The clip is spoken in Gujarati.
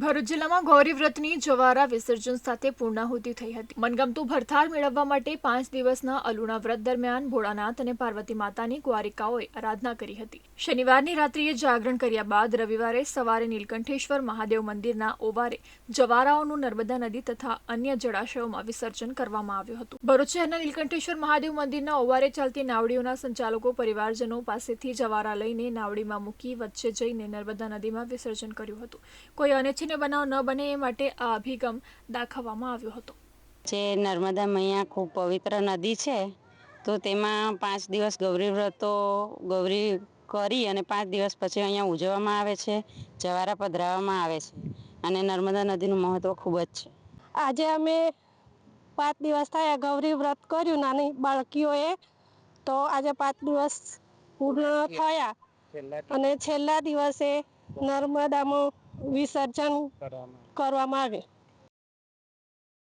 ભરૂચ જિલ્લામાં ગૌરી જવારા વિસર્જન સાથે પૂર્ણાહુતિ થઈ હતી. મનગમતું ભરથાર મેળવવા માટે પાંચ દિવસના અલુણા વ્રત દરમિયાન ભોળાનાથ અને પાર્વતી માતાની કુવારિકાઓએ આરાધના કરી હતી. શનિવારની રાત્રિએ જાગરણ કર્યા બાદ રવિવારે સવારે નીલકંઠેશ્વર મહાદેવ મંદિરના ઓવારે જવારાઓનું નર્મદા નદી તથા અન્ય જળાશયોમાં વિસર્જન કરવામાં આવ્યું હતું. ભરૂચ શહેરના નીલકંઠેશ્વર મહાદેવ મંદિરના ઓવારે ચાલતી નાવડીઓના સંચાલકો પરિવારજનો પાસેથી જવારા લઈને નાવડીમાં મૂકી વચ્ચે જઈને નર્મદા નદીમાં વિસર્જન કર્યું હતું. કોઈ અનિચ્છનીય બનાવ ન બને એ માટે આ અભિગમ દાખવવામાં આવ્યો હતો. જે નર્મદા મૈયા ખૂબ પવિત્ર નદી છે તો તેમાં પાંચ દિવસ ગૌરી વ્રતો ગૌરી કરી અને પાંચ દિવસ પછી અહીંયા ઉજવવામાં આવે છે જવારા પધરાવવામાં આવે છે અને નર્મદા નદીનું મહત્ત્વ ખૂબ જ છે. આજે અમે પાંચ દિવસ થયા ગૌરી વ્રત કર્યું નાની બાળકીઓએ તો આજે પાંચ દિવસ પૂર્ણ થયા અને છેલ્લા દિવસે નર્મદામાં વિસર્જન કરવામાં આવે.